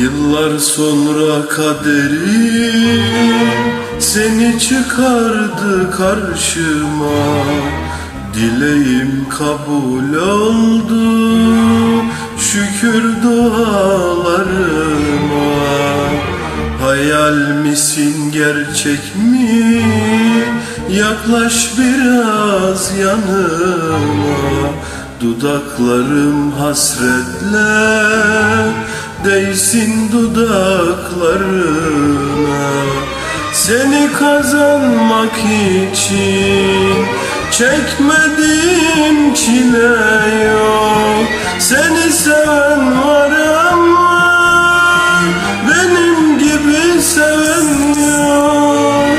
Yıllar sonra kaderim seni çıkardı karşıma. Dileğim kabul oldu şükür dualarıma. Hayal misin gerçek mi? Yaklaş biraz yanıma. Dudaklarım hasretle değsin dudaklarına. Seni kazanmak için çekmedim çile yok. Seni seven var ama benim gibi seven yok.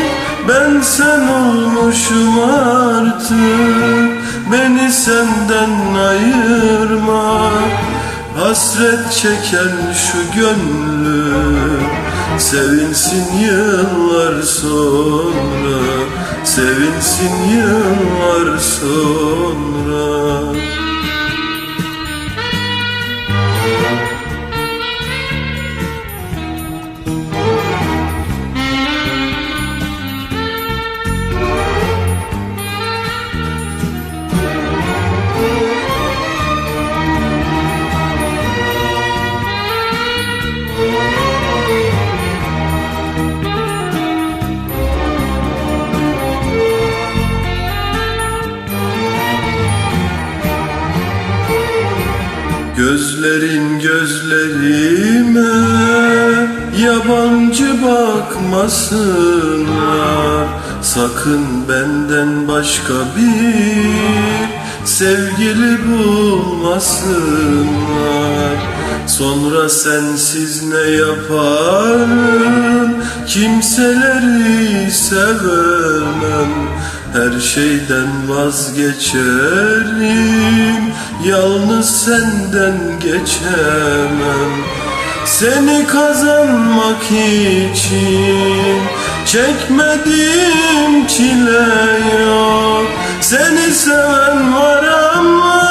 Ben sen olmuşum artık Beni senden ayırma Hasret çeken şu gönlüm Sevinsin yıllar sonra Sevinsin yıllar sonra Gözlerin gözlerime yabancı bakmasınlar Sakın benden başka bir sevgili bulmasınlar Sonra sensiz ne yaparım? Kimseleri sevemem her şeyden vazgeçerim. Yalnız senden geçemem. Seni kazanmak için Çekmedim çile yok. Seni seven var ama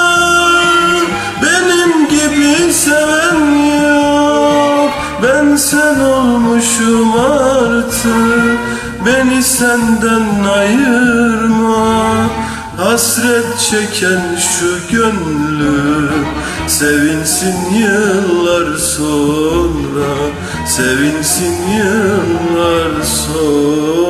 Benim gibi seven yok. Ben sen olmuşum artık. Beni senden ayırma. Hasret çeken şu gönlüm Sevinsin yıllar sonra. Sevinsin yıllar sonra